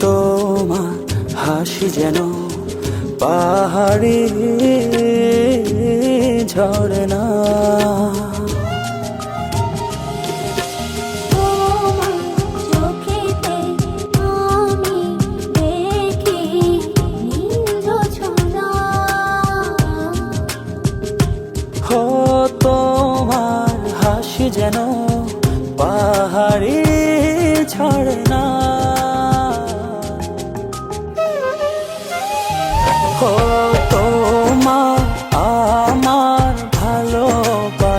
তোমার হাসি যেন পাহাড়ি ঝরে না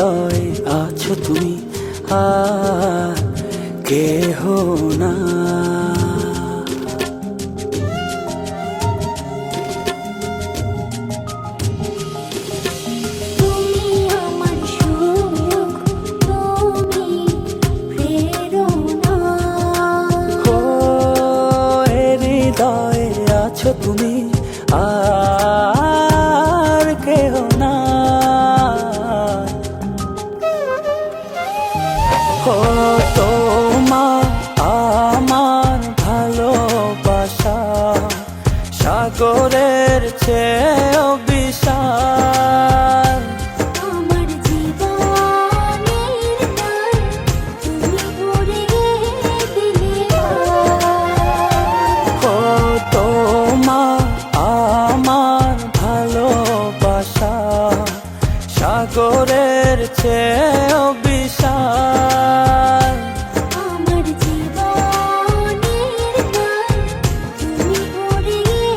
হৃদয় আছো তুমি আর কেহ না দেখো তোমা আমার ভালোবাসা। সাগরের চেয়েও বিশাল। সাগরের চেয়েও বিশাল।